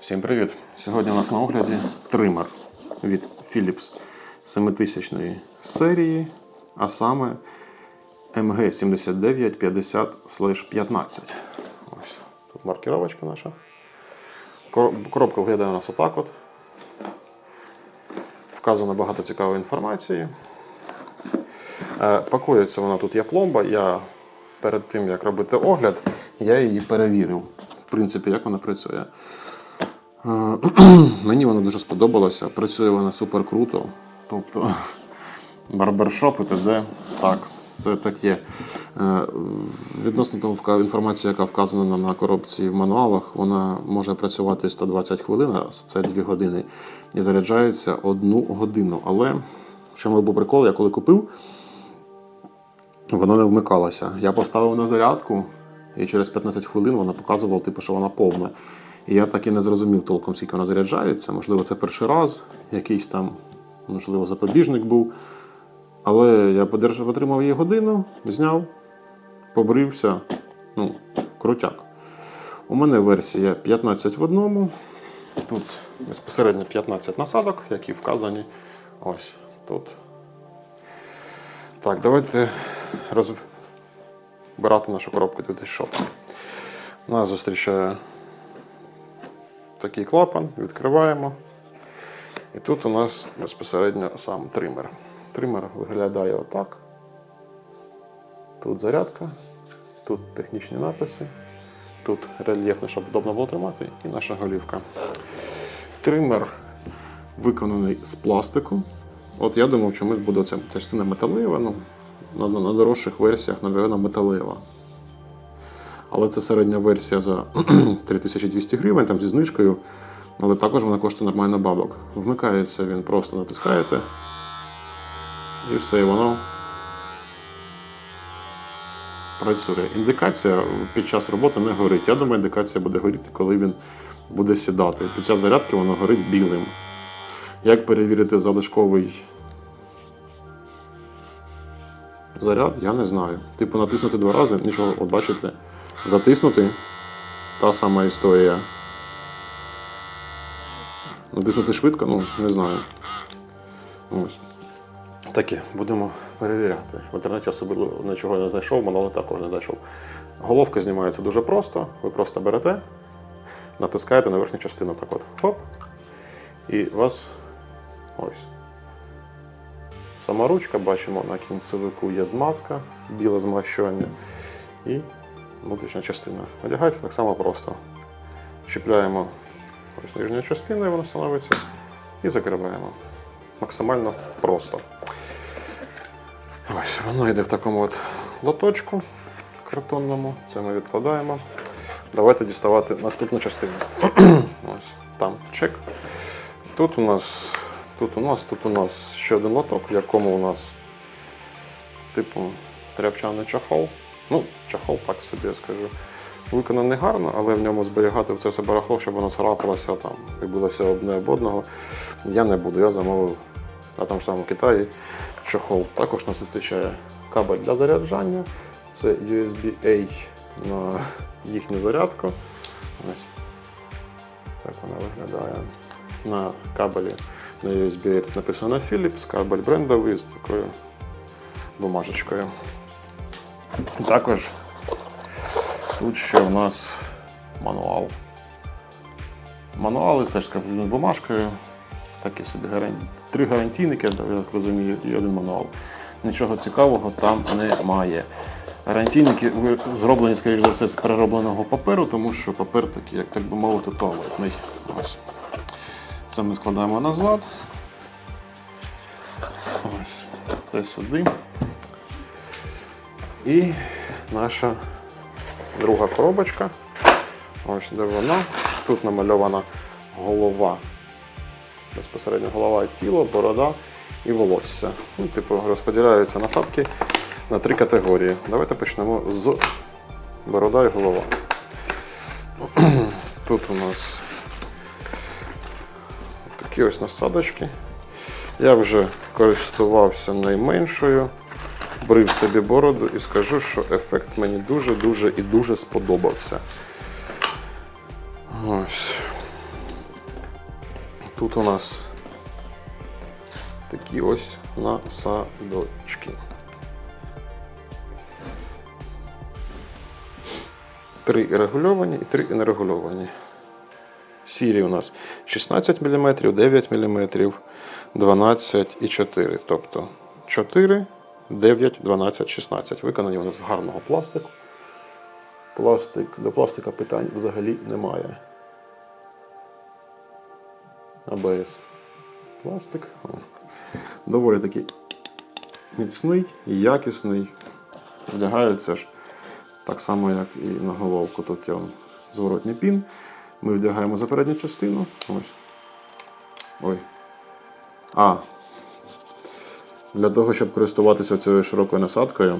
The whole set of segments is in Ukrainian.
Всім привіт! Сьогодні у нас на огляді тример від Philips 7000 серії, а саме MG7950-15. Ось тут маркіровочка наша. Коробка виглядає у нас отак от. Вказано багато цікавої інформації. Е, Пакується вона тут є пломба. Я перед тим як робити огляд, я її перевірив. В принципі, як вона працює. Мені вона дуже сподобалася. Працює вона супер круто. Тобто барбершоп і т.д. Так, це так є. Е, Відносно того інформації, яка вказана на коробці в мануалах, вона може працювати 120 хвилин, це 2 години, і заряджається одну годину. Але в чому був прикол, я коли купив, вона не вмикалася. Я поставив на зарядку, і через 15 хвилин вона показувала, типу, що вона повна. І я так і не зрозумів толком, скільки вона заряджається. Можливо, це перший раз, якийсь там, можливо, запобіжник був. Але я отримав її годину, зняв, побрився. Ну, крутяк. У мене версія 15 в одному. Тут безпосередньо 15 насадок, які вказані. Ось тут. Так, давайте розбирати нашу коробку шоп. Нас зустрічає такий клапан, відкриваємо. І тут у нас безпосередньо сам тример. Тример виглядає отак. Тут зарядка, тут технічні написи, тут рельєфне, щоб вдобно було тримати, і наша голівка. Тример виконаний з пластику. От я думав, чомусь буде ця частина металева. Ну, на, на дорожчих версіях, напевно, металева. Але це середня версія за 3200 гривень, там зі знижкою. Але також вона коштує нормально бабок. Вмикається він, просто натискаєте. І все, і воно працює. Індикація під час роботи не горить. Я думаю, індикація буде горіти, коли він буде сідати. Під час зарядки воно горить білим. Як перевірити залишковий заряд, я не знаю. Типу натиснути два рази, нічого, от бачите, затиснути та сама історія. Натиснути швидко, ну, не знаю. Ось. Таке, будемо перевіряти. В інтернеті особливо нічого не знайшов, мануали також не знайшов. Головка знімається дуже просто. Ви просто берете, натискаєте на верхню частину так от. Хоп. І у вас ось. Сама ручка, бачимо, на кінцевику є змазка, біле змащування і внутрішня частина. Одягається так само просто. Чіпляємо ось нижню частину, і воно становиться, і закриваємо. Максимально просто. Ось, воно йде в такому от лоточку картонному. Це ми відкладаємо. Давайте діставати наступну частину. Ось там чек. Тут у нас, тут у нас, тут у нас ще один лоток, в якому у нас, типу, тряпчаний чахол. Ну, чахол, так собі я скажу. Виконаний гарно, але в ньому зберігати це все барахло, щоб воно царапалося там і билося одне об одного. Я не буду. Я замовив на тому самому Китаї чохол. Також нас зустрічає кабель для заряджання. Це USB-A на їхню зарядку. Ось. Так вона виглядає. На кабелі на USB тут написано Philips, кабель брендовий з такою бумажечкою. Також тут ще у нас мануал. Мануали теж з кабельною бумажкою. Такі собі три гарантійники, я так розумію, і один мануал. Нічого цікавого там немає. Гарантійники зроблені, скоріш за все, з переробленого паперу, тому що папер такий, як так би мовити, туалетний. Ось. Це ми складаємо назад. Ось. Це сюди. І наша друга коробочка. Ось де вона. Тут намальована голова. Безпосередньо голова, тіло, борода і волосся. Ну, типу, розподіляються насадки на три категорії. Давайте почнемо з борода і голова. Тут у нас такі ось насадочки. Я вже користувався найменшою, брив собі бороду і скажу, що ефект мені дуже-дуже і дуже сподобався. Ось. Тут у нас такі ось насадочки. Три регульовані і три нерегульовані. Сірі у нас 16 мм, 9 мм, 12 і 4. Тобто 4, 9, 12, 16. Виконані нас з гарного пластику. Пластик, до пластика питань взагалі немає. АБС. Пластик. Доволі такий міцний якісний. Вдягається ж так само, як і на головку. Тут є зворотній пін. Ми вдягаємо за передню частину. Ось. Ой. А. Для того, щоб користуватися цією широкою насадкою,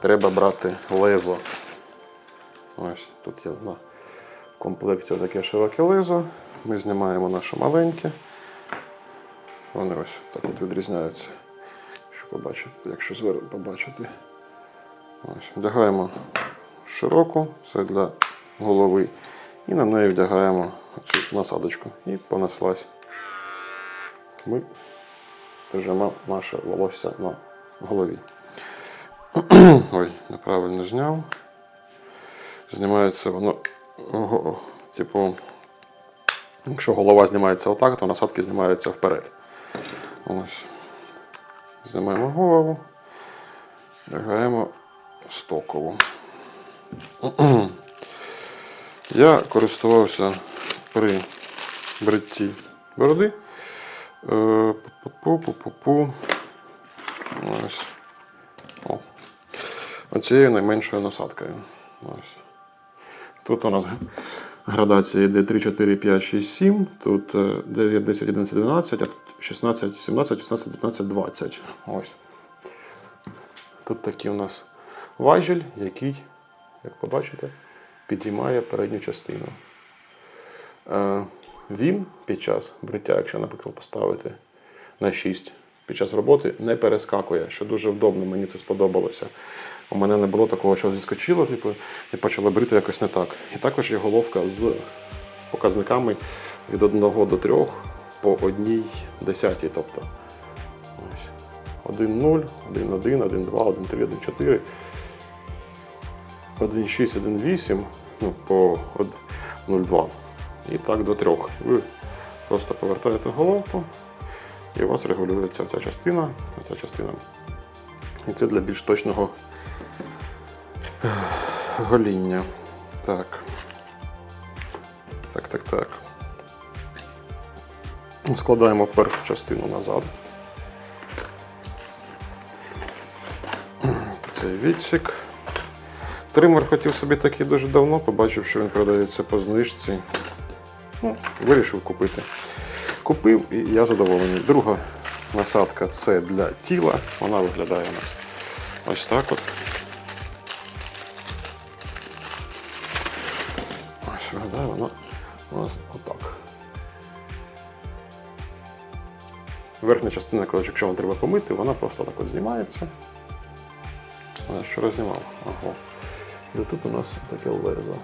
треба брати лезо. Ось тут є на комплекті таке широке лезо. Ми знімаємо наше маленьке. Вони ось так от відрізняються. Що побачити, якщо зверху побачити. Ось, вдягаємо широку, це для голови. І на неї вдягаємо цю насадочку. І понеслась. Ми стрижемо наше волосся на голові. Ой, неправильно зняв. Знімається воно, ого, типу, якщо голова знімається отак, то насадки знімаються вперед. Ось. Знімаємо голову, лягаємо стокову. Я користувався при бритті бороди. Е, Пу-пу-пу-пу-пу. Ось. О. Оцією найменшою насадкою. Ось. Тут у нас градація йде 3, 4, 5, 6, 7. Тут е, 9, 10, 11, 12, а тут 16, 17, 18, 19, 20. Ось. Тут такий у нас важіль, який, як побачите, підіймає передню частину. Він під час бриття, якщо, наприклад, поставити на 6 під час роботи, не перескакує, що дуже вдобно, мені це сподобалося. У мене не було такого, що зіскочило, типу, і почало брити якось не так. І також є головка з показниками від 1 до 3 по одній десятій. Тобто ось 1-0, 1-1, 1-2, 1-3, 1-4. 1,6, 1,8, ну, по 0,2. І так до 3. Ви просто повертаєте головку, і у вас регулюється ця частина, ця частина. І це для більш точного гоління. Так. Так, так, так. Складаємо першу частину назад. Цей відсік. Тример хотів собі такий дуже давно, побачив, що він продається по знижці. Ну, вирішив купити. Купив і я задоволений. Друга насадка це для тіла. Вона виглядає у нас ось так от. Ось виглядає вона у нас отак. Верхня частина, коли якщо вам треба помити, вона просто так от знімається. Вона що рознімав. Ага. І отут у нас таке лезо.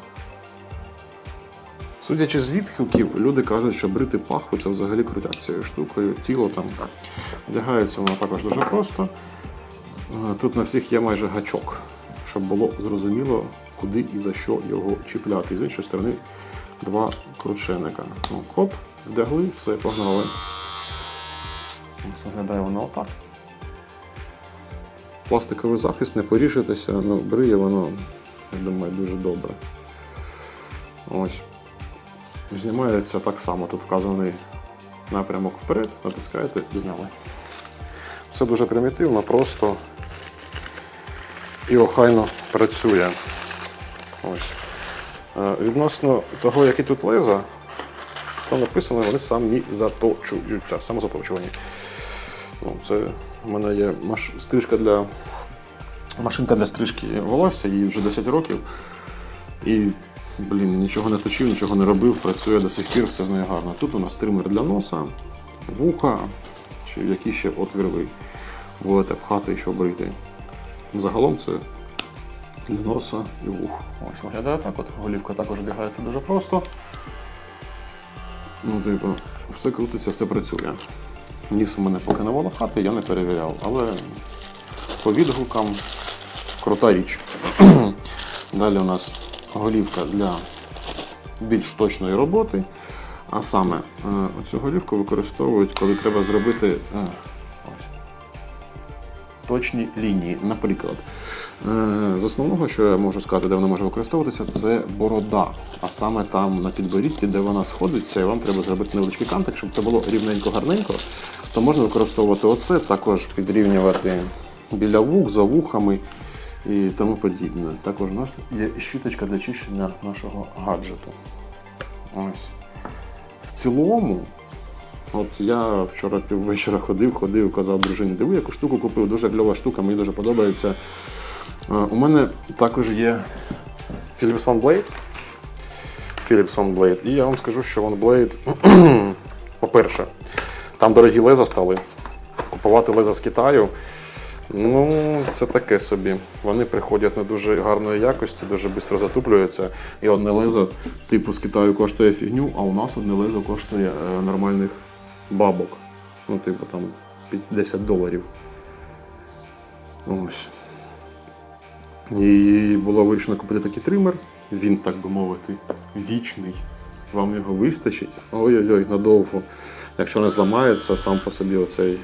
Судячи з відгуків, люди кажуть, що брити пахву це взагалі крутять цією штукою, тіло там вдягається воно також дуже просто. Е, Тут на всіх є майже гачок, щоб було зрозуміло, куди і за що його чіпляти. І з іншої сторони два крученика. Ну, хоп, вдягли, все, погнали. Ось Виглядає воно отак. Пластиковий захист, не поріжетеся, ну, бриє воно, я думаю, дуже добре. Ось. Знімається так само. Тут вказаний напрямок вперед, натискаєте і зняли. Все дуже примітивно, просто і охайно працює. Ось. Е, Відносно того, які тут леза, то написано, вони самі заточуються, самозаточувані. Ну, це у мене є маш... стрижка для машинка для стрижки волосся, їй вже 10 років. І, блін, нічого не точив, нічого не робив, працює до сих пір, все з нею гарно. Тут у нас тример для носа, вуха, чи які ще отвір ви будете пхати, що брити. Загалом це для носа і вух. Ось виглядає так. От голівка також вдягається дуже просто. Ну, типу, все крутиться, все працює. Ніс у мене поки не волохатий, я не перевіряв, але по відгукам крута річ. Далі у нас голівка для більш точної роботи. А саме е, оцю голівку використовують, коли треба зробити е, ось, точні лінії. Наприклад, е, з основного, що я можу сказати, де вона може використовуватися, це борода. А саме там на підборідді, де вона сходиться, і вам треба зробити невеличкий кантик, щоб це було рівненько гарненько, то можна використовувати оце, також підрівнювати біля вух, за вухами і тому подібне. Також у нас є щіточка для чищення нашого гаджету. Ось. В цілому, от я вчора піввечора ходив, ходив, казав дружині, диви, яку штуку купив, дуже кльова штука, мені дуже подобається. Е, У мене також є Philips OneBlade. Philips OneBlade. І я вам скажу, що OneBlade, по-перше, там дорогі леза стали. Купувати леза з Китаю. Ну, це таке собі. Вони приходять не дуже гарної якості, дуже швидко затуплюються. І одне лезо, типу, з Китаю коштує фігню, а у нас одне лезо коштує е, нормальних бабок. Ну, типу, там під 10 доларів. Ось. І було вирішено купити такий тример. Він, так би мовити, вічний. Вам його вистачить. Ой-ой-ой, надовго. Якщо не зламається, сам по собі оцей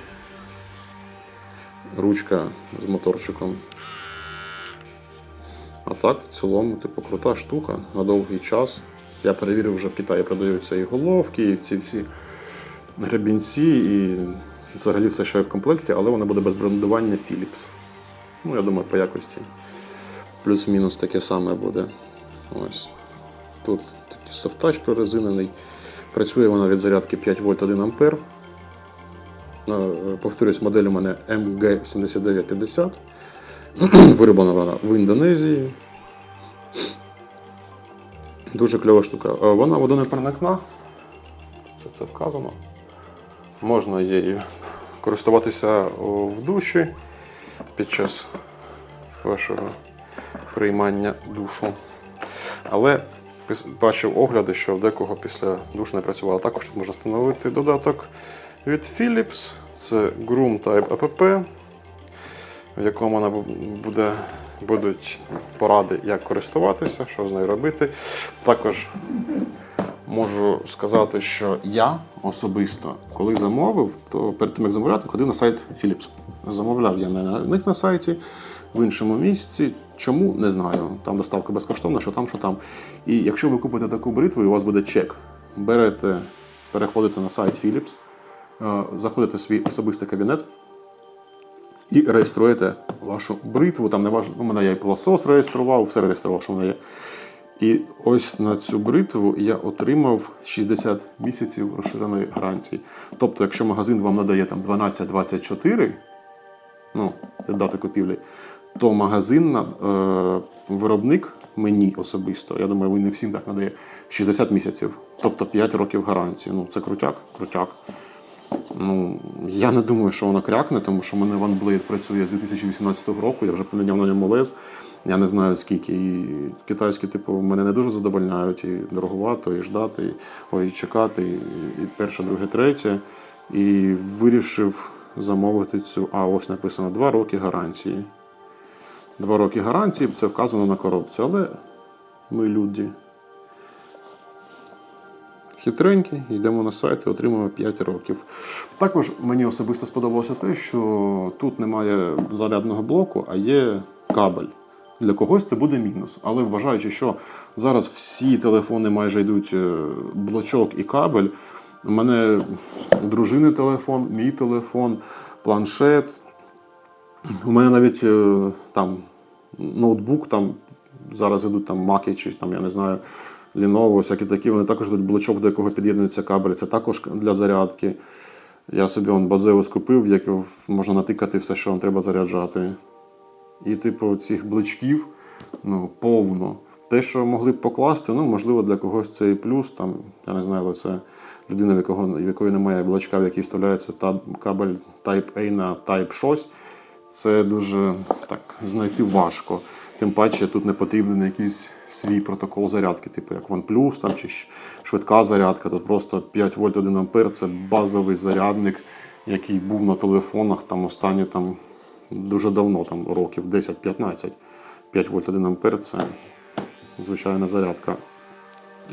ручка з моторчиком. А так, в цілому, типу, крута штука на довгий час. Я перевірив, вже в Китаї продаються і головки, і ці всі гребінці, і взагалі все, що є в комплекті, але воно буде без брендування Philips. Ну, я думаю, по якості. Плюс-мінус таке саме буде. Ось. Тут такий софтач прорезинений. Працює вона від зарядки 5 вольт 1 ампер. Е, Повторюсь, модель у мене MG7950. Вироблена вона в Індонезії. Дуже кльова штука. Е, Вона водонепроникна. Це, це вказано. Можна її користуватися в душі під час вашого приймання душу. Але бачив огляди, що декого після душу не працювало. Також можна встановити додаток від Philips. Це Groom Type App, в якому вона буде, будуть поради, як користуватися, що з нею робити. Також можу сказати, що я особисто, коли замовив, то перед тим як замовляти, ходив на сайт Philips. Замовляв я не на них на сайті, в іншому місці. Чому не знаю. Там доставка безкоштовна, що там, що там. І якщо ви купите таку бритву, і у вас буде чек, берете, переходите на сайт Philips, заходите в свій особистий кабінет і реєструєте вашу бритву. Там не важливо, у мене я і пилосос реєстрував, все реєстрував, що в мене є. І ось на цю бритву я отримав 60 місяців розширеної гарантії. Тобто, якщо магазин вам надає там 12-24, ну, дати купівлі, то магазин, е, виробник мені особисто, я думаю, він не всім так надає 60 місяців, тобто 5 років гарантії. Ну, це крутяк, крутяк. Ну, я не думаю, що воно крякне, тому що в мене OneBlade працює з 2018 року, я вже поміняв на ньому лез. Я не знаю скільки. І китайські, типу, мене не дуже задовольняють, і дороговато, і ждати, і, ой, і чекати, і, перше, друге, третє. І вирішив замовити цю. А ось написано 2 роки гарантії. Два роки гарантії, це вказано на коробці, але ми люди. Хитренькі, йдемо на сайт і отримуємо 5 років. Також мені особисто сподобалося те, що тут немає зарядного блоку, а є кабель. Для когось це буде мінус. Але вважаючи, що зараз всі телефони майже йдуть е, блочок і кабель. У мене у дружини телефон, мій телефон, планшет. У мене навіть е, там ноутбук, там зараз ідуть там маки чи там, я не знаю, Lenovo, всякі такі, вони також йдуть блочок, до якого під'єднується кабель. Це також для зарядки. Я собі он базеус купив, в який можна натикати все, що вам треба заряджати. І, типу, цих блочків ну, повно. Те, що могли б покласти, ну, можливо, для когось це і плюс. Там, я не знаю, це людина, в, якого, в якої немає блочка, в який вставляється кабель Type A на Type щось. Це дуже так знайти важко. Тим паче тут не потрібен якийсь свій протокол зарядки, типу як OnePlus там, чи швидка зарядка. Тут просто 5 вольт 1 ампер це базовий зарядник, який був на телефонах там останні там, дуже давно, там, років 10-15. 5 вольт 1 ампер це звичайна зарядка.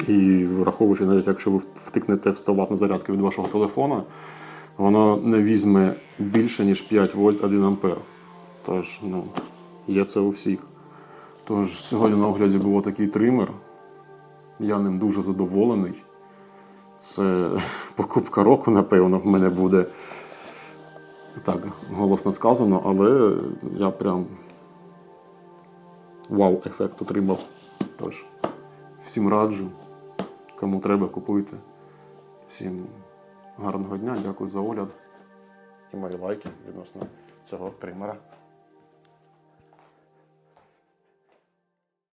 І враховуючи, навіть якщо ви втикнете в 100 ватну зарядку від вашого телефона, воно не візьме більше, ніж 5 вольт 1 ампер. Тож, ну, є це у всіх. Тож сьогодні на огляді був такий тример. Я ним дуже задоволений. Це покупка року, напевно, в мене буде так голосно сказано, але я прям вау-ефект отримав. Тож, всім раджу, кому треба, купуйте. Всім гарного дня, дякую за огляд і мої лайки відносно цього тримера.